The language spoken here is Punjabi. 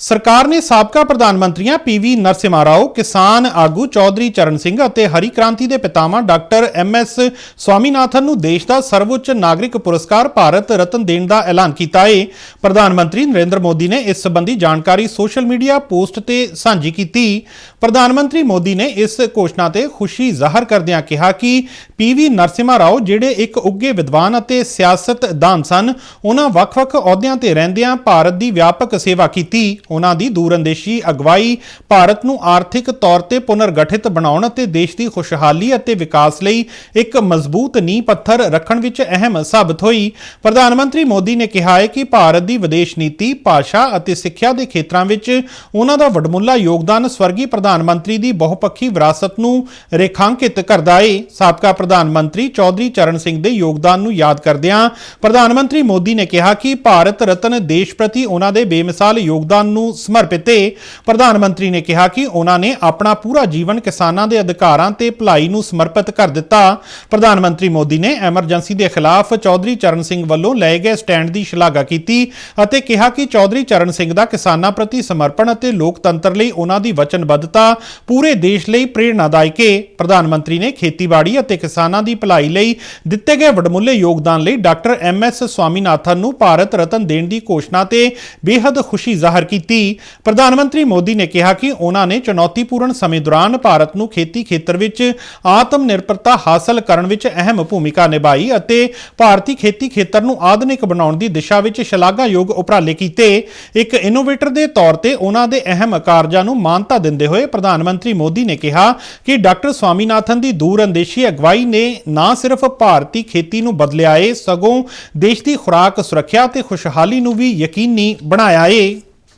ਸਰਕਾਰ ਨੇ ਸਾਬਕਾ ਪ੍ਰਧਾਨ ਮੰਤਰੀਆਂ ਪੀਵੀ ਨਰਸਿਮਹਾ ਰਾਓ ਕਿਸਾਨ ਆਗੂ ਚੌਧਰੀ ਚਰਨ ਸਿੰਘ ਅਤੇ ਹਰੀ ਕ੍ਰਾਂਤੀ ਦੇ ਪਿਤਾਮਾ ਡਾਕਟਰ ਐਮ ਐਸ ਸਵਾਮੀਨਾਥਨ ਨੂੰ ਦੇਸ਼ ਦਾ ਸਰਵਉੱਚ ਨਾਗਰਿਕ ਪੁਰਸਕਾਰ ਭਾਰਤ ਰਤਨ ਦੇਣ ਦਾ ਐਲਾਨ ਕੀਤਾ ਹੈ ਪ੍ਰਧਾਨ ਮੰਤਰੀ ਨਰਿੰਦਰ ਮੋਦੀ ਨੇ ਇਸ ਸੰਬੰਧੀ ਜਾਣਕਾਰੀ ਸੋਸ਼ਲ ਮੀਡੀਆ ਪੋਸਟ ਤੇ ਸਾਂਝੀ ਕੀਤੀ। ਪ੍ਰਧਾਨ ਮੰਤਰੀ ਮੋਦੀ ਨੇ ਇਸ ਘੋਸ਼ਣਾ ਤੇ ਖੁਸ਼ੀ ਜ਼ਾਹਰ ਕਰਦਿਆਂ ਕਿਹਾ ਕਿ ਪੀਵੀ ਨਰਸਿਮਹਾ ਰਾਓ ਜਿਹੜੇ ਇੱਕ ਉੱਗੇ ਵਿਦਵਾਨ ਅਤੇ ਸਿਆਸਤਦਾਨ ਸਨ, ਉਹਨਾਂ ਵੱਖ-ਵੱਖ ਅਹੁਦਿਆਂ ਤੇ ਰਹਿੰਦਿਆਂ ਭਾਰਤ ਦੀ ਵਿਆਪਕ ਸੇਵਾ ਕੀਤੀ। ਉਹਨਾਂ ਦੀ ਦੂਰਅੰਦੇਸ਼ੀ ਅਗਵਾਈ ਭਾਰਤ ਨੂੰ ਆਰਥਿਕ ਤੌਰ ਤੇ ਪੁਨਰਗਠਿਤ ਬਣਾਉਣ ਅਤੇ ਦੇਸ਼ ਦੀ ਖੁਸ਼ਹਾਲੀ ਅਤੇ ਵਿਕਾਸ ਲਈ ਇੱਕ ਮਜ਼ਬੂਤ ਨੀਂਹ ਪੱਥਰ ਰੱਖਣ ਵਿੱਚ ਅਹਿਮ ਸਾਬਤ ਹੋਈ। ਪ੍ਰਧਾਨ ਮੰਤਰੀ ਮੋਦੀ ਨੇ ਕਿਹਾ ਹੈ ਕਿ ਭਾਰਤ ਦੀ ਵਿਦੇਸ਼ ਨੀਤੀ, ਭਾਸ਼ਾ ਅਤੇ ਸਿੱਖਿਆ ਦੇ ਖੇਤਰਾਂ ਵਿੱਚ ਉਹਨਾਂ ਦਾ ਵਡਮੁੱਲਾ ਯੋਗਦਾਨ ਸਵਰਗੀ ਪ੍ਰਧਾਨ ਮੰਤਰੀ ਦੀ ਬਹੁਪੱਖੀ ਵਿਰਾਸਤ ਨੂੰ ਰੇਖਾਂਕਿਤ ਕਰਦਾ ਹੈ ਸਾਬਕਾ ਪ੍ਰਧਾਨ ਮੰਤਰੀ ਚੌਧਰੀ ਚਰਨ ਸਿੰਘ ਦੇ ਯੋਗਦਾਨ ਨੂੰ ਯਾਦ ਕਰਦਿਆਂ ਪ੍ਰਧਾਨ ਮੰਤਰੀ ਮੋਦੀ ਨੇ ਕਿਹਾ ਕਿ ਭਾਰਤ ਰਤਨ ਦੇਸ਼ ਪ੍ਰਤੀ ਉਹਨਾਂ ਦੇ ਬੇਮਿਸਾਲ ਯੋਗਦਾਨ ਨੂੰ ਸਮਰਪਿਤ ਹੈ ਪ੍ਰਧਾਨ ਮੰਤਰੀ ਨੇ ਕਿਹਾ ਕਿ ਉਹਨਾਂ ਨੇ ਆਪਣਾ ਪੂਰਾ ਜੀਵਨ ਕਿਸਾਨਾਂ ਦੇ ਅਧਿਕਾਰਾਂ ਤੇ ਭਲਾਈ ਨੂੰ ਸਮਰਪਿਤ ਕਰ ਦਿੱਤਾ। ਪ੍ਰਧਾਨ ਮੰਤਰੀ ਮੋਦੀ ਨੇ ਐਮਰਜੈਂਸੀ ਦੇ ਖਿਲਾਫ ਚੌਧਰੀ ਚਰਨ ਸਿੰਘ ਵੱਲੋਂ ਲਏ ਗਏ ਸਟੈਂਡ ਦੀ ਸ਼ਲਾਘਾ ਕੀਤੀ ਅਤੇ ਕਿਹਾ ਕਿ ਚੌਧਰੀ ਚਰਨ ਸਿੰਘ ਦਾ ਕਿਸਾਨਾਂ ਪ੍ਰਤੀ ਸਮਰਪਣ ਅਤੇ ਲੋਕਤੰਤਰ ਲਈ ਉਹਨਾਂ ਦੀ ਵਚਨਬੱਧਤਾ ਪੂਰੇ ਦੇਸ਼ ਲਈ ਪ੍ਰੇਰਣਾਦਾਇਕ ਹੈ ਪ੍ਰਧਾਨ ਮੰਤਰੀ ਨੇ ਖੇਤੀਬਾੜੀ ਅਤੇ ਕਿਸਾਨਾਂ ਦੀ ਭਲਾਈ ਲਈ ਦਿੱਤੇ ਗਏ ਵਡਮੁੱਲੇ ਯੋਗਦਾਨ ਲਈ ਡਾਕਟਰ ਐਮ ਐਸ ਸਵਾਮੀਨਾਥਨ ਨੂੰ ਭਾਰਤ ਰਤਨ ਦੇਣ ਦੀ ਘੋਸ਼ਣਾ ਤੇ ਬੇਹੱਦ ਖੁਸ਼ੀ ਜ਼ਾਹਰ ਕੀਤੀ। ਪ੍ਰਧਾਨ ਮੰਤਰੀ ਮੋਦੀ ਨੇ ਕਿਹਾ ਕਿ ਉਹਨਾਂ ਨੇ ਚੁਣੌਤੀਪੂਰਨ ਸਮੇਂ ਦੌਰਾਨ ਭਾਰਤ ਨੂੰ ਖੇਤੀ ਖੇਤਰ ਵਿੱਚ ਆਤਮ ਨਿਰਭਰਤਾ ਹਾਸਲ ਕਰਨ ਵਿੱਚ ਅਹਿਮ ਭੂਮਿਕਾ ਨਿਭਾਈ ਅਤੇ ਭਾਰਤੀ ਖੇਤੀ ਖੇਤਰ ਨੂੰ ਆਧੁਨਿਕ ਬਣਾਉਣ ਦੀ ਦਿਸ਼ਾ ਵਿੱਚ ਸ਼ਲਾਘਾਯੋਗ ਉਪਰਾਲੇ ਕੀਤੇ। ਇੱਕ ਇਨੋਵੇਟਰ ਦੇ ਤੌਰ ਤੇ ਉਹਨਾਂ ਦੇ ਅਹਿਮ ਕਾਰਜਾਂ ਨੂੰ ਮਾਨਤਾ ਦਿੰਦੇ ਹੋਏ ਪ੍ਰਧਾਨ ਮੰਤਰੀ ਮੋਦੀ ਨੇ ਕਿਹਾ ਕਿ ਡਾਕਟਰ ਸਵਾਮੀਨਾਥਨ ਦੀ ਦੂਰਅੰਦੇਸ਼ੀ ਅਗਵਾਈ ਨੇ ਨਾ ਸਿਰਫ ਭਾਰਤੀ ਖੇਤੀ ਨੂੰ ਬਦਲਿਆ ਏ, ਸਗੋਂ ਦੇਸ਼ ਦੀ ਖੁਰਾਕ ਸੁਰੱਖਿਆ ਤੇ ਖੁਸ਼ਹਾਲੀ ਨੂੰ ਵੀ ਯਕੀਨੀ ਬਣਾਇਆ ਏ।